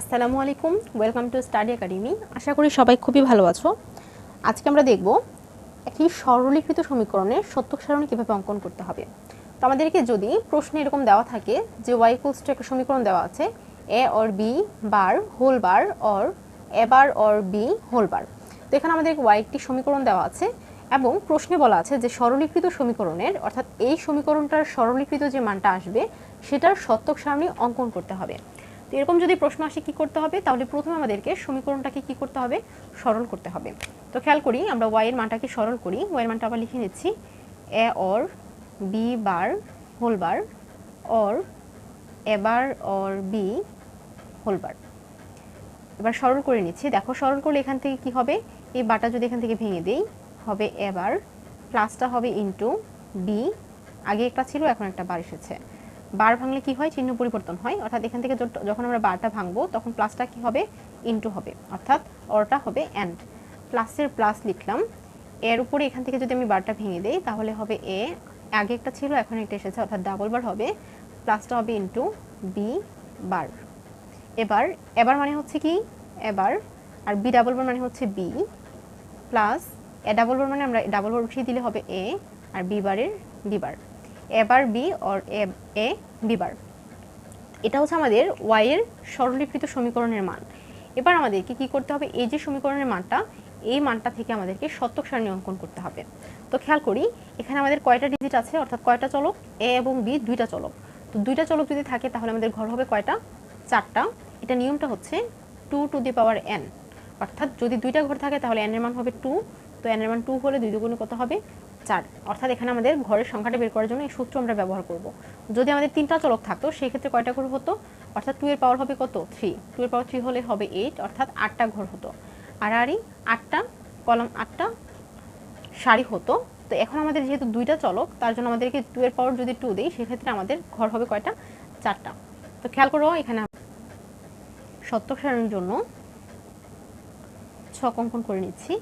আসসালামু আলাইকুম welcome to study academy আশা করি সবাই খুবই ভালো আছো। আজকে আমরা দেখব একটি সরলীকৃত সমীকরণের সত্যক সারণী কীভাবে অঙ্কন করতে হবে। তো আমাদেরকে যদি প্রশ্নে এরকম দেওয়া থাকে যে ওয়াই ইকুয়ালস টু একটা সমীকরণ দেওয়া আছে A or B bar whole bar or A bar or B whole bar তো এখানে আমাদের ওয়াই একটি সমীকরণ দেওয়া আছে এবং প্রশ্নে বলা আছে যে সরলীকৃত সমীকরণের, অর্থাৎ এই সমীকরণটার সরলীকৃত যে মানটা আসবে, সেটার সত্যক সারণী অঙ্কন করতে হবে। তো এরকম যদি প্রশ্ন আসে কি করতে হবে, তাহলে প্রথমে আমাদেরকে সমীকরণটাকে কি করতে হবে? সরল করতে হবে। তো খেয়াল করি, আমরা ওয়াই এর মানটাকে সরল করি। ওয়াই এর মানটা আবার লিখে নিচ্ছি। A or B bar whole bar or A bar or B whole bar এবার সরল করে নিচ্ছি। দেখো, সরল করলে এখান থেকে কি হবে? এই বাটা যদি এখান থেকে ভেঙে দেই, হবে এবার প্লাসটা হবে ইন্টু বি আগে একটা ছিল, এখন একটা বার এসেছে। বার ভাঙলে কি হয়? চিহ্ন পরিবর্তন হয়। অর্থাৎ এখান থেকে যখন আমরা বারটা ভাঙবো, তখন প্লাসটা কি হবে? ইনটু হবে। অর্থাৎ অরটা হবে অ্যান্ড প্লাসের প্লাস লিখলাম। এর উপরে এখান থেকে যদি আমি বারটা ভেঙে দেই, তাহলে হবে এ আগে একটা ছিল, এখন একটা এসেছে। অর্থাৎ ডাবল বার হবে। প্লাসটা হবে ইনটু বি বার। এবার এবার মানে হচ্ছে কি? এবার, আর বি ডাবল বার মানে হচ্ছে B plus A double bar মানে আমরা ডাবল বার উঠিয়ে দিলে হবে এ আর বি বারের বি বার। এবার B or A A B bar এটা হচ্ছে আমাদের ওয়াই এর সরলীকৃত সমীকরণের মান। এবার আমাদেরকে কি করতে হবে? এই যে সমীকরণের মানটা, এই মানটা থেকে আমাদেরকে সত্যক সারণী অঙ্কন করতে হবে। তো খেয়াল করি, এখানে আমাদের কয়টা ডিজিট আছে? অর্থাৎ কয়টা চলক? এ এবং বি দুইটা চলক। তো দুইটা চলক যদি থাকে, তাহলে আমাদের ঘর হবে কয়টা? চারটা। এটা নিয়মটা হচ্ছে two to the power n অর্থাৎ যদি দুইটা ঘর থাকে, তাহলে এন এর মান হবে টু তো এন এর মান টু হলে দুই দুগুণে কত হবে? চার। অর্থাৎ এখানে আমাদের ঘরের সংখ্যাটা বের করার জন্য এই সূত্র আমরা ব্যবহার করব। যদি আমাদের তিনটা চলক থাকতো সেই ক্ষেত্রে কয়টা ঘর হতো? অর্থাৎ টু এর পাওয়ার হবে কত? থ্রি টু এর পাওয়ার থ্রি হলে হবে এইট অর্থাৎ আটটা ঘর হতো। আর আরই আটটা, কলম আটটা, সারি হতো। তো এখন আমাদের যেহেতু দুইটা চলক, তার জন্য আমাদেরকে টু এর পাওয়ার যদি টু দিই, সেক্ষেত্রে আমাদের ঘর হবে কয়টা? চারটা। তো খেয়াল করো, এখানে সত্যক সারণীর জন্য ছক অঙ্কন করে নিচ্ছি।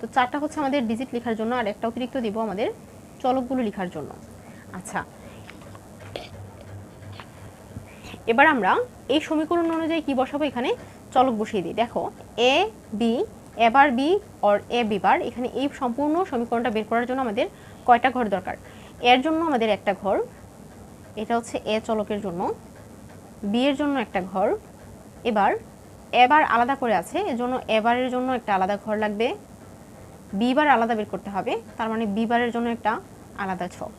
তো চারটা হচ্ছে আমাদের ডিজিট লেখার জন্য, আর একটা অতিরিক্ত দিব আমাদের চলকগুলো লেখার জন্য। আচ্ছা। এবার আমরা এই সমীকরণ অনুযায়ী কি বসাবো এখানে? চলক বসিয়ে দিই। দেখো এ বি এবার B or A B bar. এখানে এই সম্পূর্ণ সমীকরণটা বের করার জন্য আমাদের কয়টা ঘর দরকার? এর জন্য আমাদের একটা ঘর, এটা হচ্ছে এ চলকের জন্য। বি এর জন্য একটা ঘর। এবার এবার আলাদা করে আছে, এজন্য এবারের জন্য একটা আলাদা ঘর লাগবে। বিবার আলাদা বের করতে হবে, তার মানে বিবারের জন্য একটা আলাদা ছক।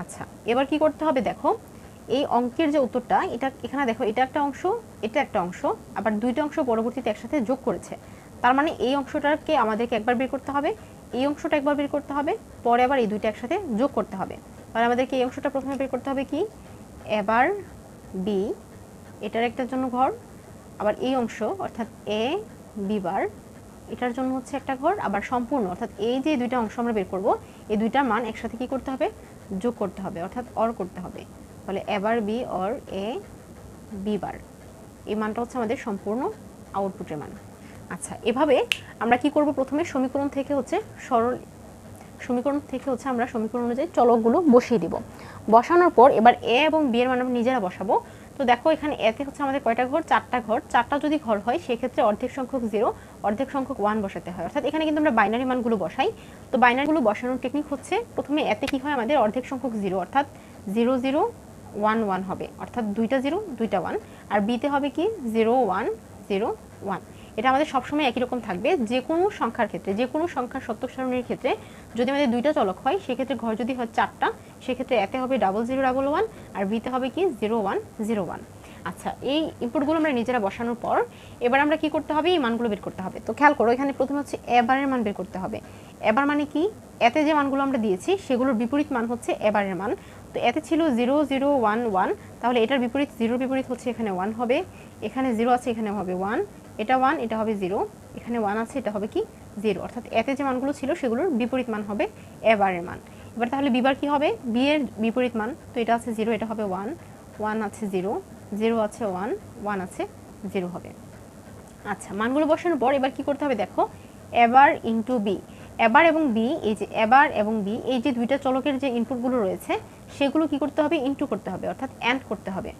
আচ্ছা এবার কি করতে হবে দেখো, এই অঙ্কের যে উত্তরটা, এটা এখানে দেখো, এটা একটা অংশ, এটা একটা অংশ, আবার দুইটা অংশ পরবর্তীতে একসাথে যোগ করেছে। তার মানে এই অংশটাকে আমাদেরকে একবার বের করতে হবে, এই অংশটা একবার বের করতে হবে, পরে আবার এই দুইটা একসাথে যোগ করতে হবে। তাহলে আমাদেরকে এই অংশটা প্রথমে বের করতে হবে কি? এবার বি এটার একটার জন্য ঘর, আবার এই অংশ, অর্থাৎ এ বিবার এটার জন্য হচ্ছে একটা ঘর, আবার সম্পূর্ণ, অর্থাৎ এই যে দুইটা অংশ আমরা বের করব, এই দুইটা মান একসাথে কি করতে হবে? যোগ করতে হবে, অর্থাৎ অর করতে হবে। তাহলে এবার B or A B bar এই মানটা হচ্ছে আমাদের সম্পূর্ণ আউটপুটের মান। আচ্ছা এভাবে আমরা কি করব প্রথমে? সমীকরণ থেকে হচ্ছে সরল, সমীকরণ থেকে হচ্ছে আমরা সমীকরণ অনুযায়ী চলকগুলো বসিয়ে দিব। বসানোর পর এবার এ এবং বি এর মান আমরা নিজেরা বসাবো। তো দেখো, এখানে এতে হচ্ছে আমাদের কয়টা ঘর? চারটা ঘর। চারটা যদি ঘর হয়, সেক্ষেত্রে অর্ধেক সংখ্যক জিরো অর্ধেক সংখ্যক ওয়ান বসাতে হয়। অর্থাৎ এখানে কিন্তু আমরা বাইনারি মানগুলো বসাই। তো বাইনারিগুলো বসানোর টেকনিক হচ্ছে, প্রথমে এতে কি হয় আমাদের? অর্ধেক সংখ্যক জিরো অর্থাৎ জিরো জিরো ওয়ান ওয়ান হবে। অর্থাৎ দুইটা জিরো দুইটা ওয়ান আর বিতে হবে কি? জিরো ওয়ান জিরো ওয়ান এটা আমাদের সবসময় একই রকম থাকবে। যে কোনো সংখ্যার ক্ষেত্রে যে কোনো সংখ্যার সত্যক সারণীর ক্ষেত্রে যদি আমাদের দুইটা চলক হয়, সেক্ষেত্রে ঘর যদি হয় চারটা, সেক্ষেত্রে এতে হবে ডাবল জিরো ডাবল ওয়ান আর বিতে হবে কি জিরো ওয়ান জিরো ওয়ান আচ্ছা এই ইনপুটগুলো আমরা নিজেরা বসানোর পর এবার আমরা কি করতে হবে? এই মানগুলো বের করতে হবে। তো খেয়াল করো, এখানে প্রথমে হচ্ছে এবারের মান বের করতে হবে। এবার মানে কি? এতে যে মানগুলো আমরা দিয়েছি, সেগুলোর বিপরীত মান হচ্ছে এবারের মান। তো এতে ছিল জিরো জিরো ওয়ান ওয়ান তাহলে এটার বিপরীত জিরোর বিপরীত হচ্ছে এখানে ওয়ান হবে। এখানে জিরো আছে এখানে হবে ওয়ান এটা ওয়ান এটা হবে জিরো এখানে ওয়ান আছে, এটা হবে কি? জিরো অর্থাৎ এতে যে মানগুলো ছিল, সেগুলোর বিপরীত মান হবে এবারের মান। এবার তাহলে বিবার কি হবে? বি এর বিপরীত মান। তো এটা আছে জিরো এটা হবে ওয়ান ওয়ান আছে জিরো জিরো আছে ওয়ান ওয়ান আছে জিরো হবে। আচ্ছা মানগুলো বসানোর পর এবার কি করতে হবে দেখো? এবার ইন্টু বি এবার এবং বি এই যে এবার এবং বি এই যে দুইটা চলকের যে ইনপুটগুলো রয়েছে, সেগুলো কি করতে হবে? ইনটু করতে হবে। অর্থাৎ অ্যান্ড করতে হবে।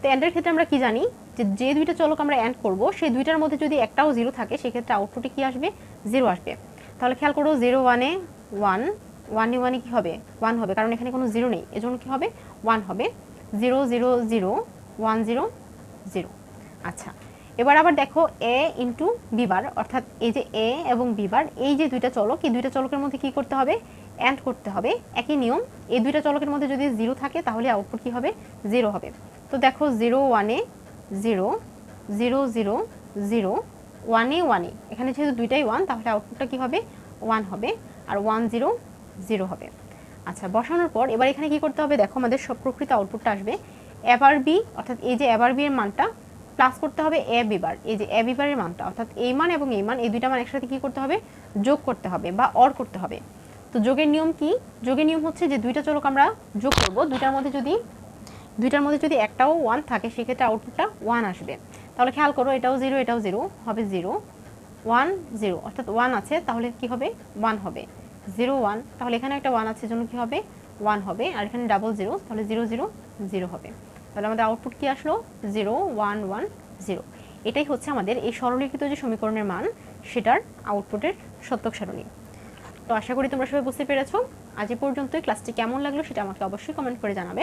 তো অ্যান্ডের ক্ষেত্রে আমরা কি জানি? যে যে দুইটা চলক আমরা অ্যান্ড করব, সেই দুইটার মধ্যে যদি একটাও জিরো থাকে, সেক্ষেত্রে আউটপুটে কি আসবে? জিরো আসবে। তাহলে খেয়াল করো জিরো ওয়ানে ওয়ান ওয়ানে ওয়ানে কী হবে? ওয়ান হবে, কারণ এখানে কোনো জিরো নেই। এজন্য কী হবে? ওয়ান হবে। Zero zero zero one zero zero আচ্ছা এবার আবার দেখো এ ইন্টু বিবার অর্থাৎ এই যে এ এবং বিবার এই যে দুইটা চলক, এই দুইটা চলকের মধ্যে কি করতে হবে? অ্যান্ড করতে হবে। একই নিয়ম, এই দুইটা চলকের মধ্যে যদি জিরো থাকে, তাহলে আউটপুট কি হবে? জিরো হবে। তো দেখো জিরো ওয়ানে জিরো জিরো জিরো জিরো ওয়ানে ওয়ানে এখানে যেহেতু দুইটাই ওয়ান তাহলে আউটপুটটা কি হবে? ওয়ান হবে। আর ওয়ান জিরো জিরো হবে। আচ্ছা বসানোর পর এবার এখানে কি করতে হবে? দেখো আমাদের সব প্রকৃত আউটপুটটা আসবে। এবার বি অর্থাৎ এই যে এবার বি এর মানটা প্লাস করতে হবে এ বিবার এই যে এ বিবারের মানটা, অর্থাৎ এই মান এবং এই মান, এই দুইটা মান একসাথে কি করতে হবে? যোগ করতে হবে বা অর করতে হবে। তো যোগের নিয়ম কি? যোগের নিয়ম হচ্ছে যে দুইটা চলক আমরা যোগ করব। দুইটার মধ্যে যদি দুইটার মধ্যে যদি একটাও ওয়ান থাকে, সেক্ষেত্রে আউটপুটটা ওয়ান আসবে। তাহলে খেয়াল করো, এটাও জিরো এটাও জিরো হবে জিরো ওয়ান জিরো অর্থাৎ ওয়ান আছে, তাহলে কি হবে? ওয়ান হবে। জিরো ওয়ান তাহলে এখানে একটা ওয়ান আছে, জন্য কি হবে? ওয়ান হবে, আর এখানে ডাবল জিরো তাহলে জিরো জিরো জিরো হবে। তাহলে আমাদের আউটপুট কি আসলো? জিরো ওয়ান ওয়ান জিরো এটাই হচ্ছে আমাদের এই সরলীকৃত যে সমীকরণের মান, সেটার আউটপুটের সত্যক সারণী। তো আশা করি তোমরা সবাই বুঝতে পেরেছ। আজ এ পর্যন্তই। ক্লাসটি কেমন লাগল সেটা আমাকে অবশ্যই কমেন্ট করে জানাবে।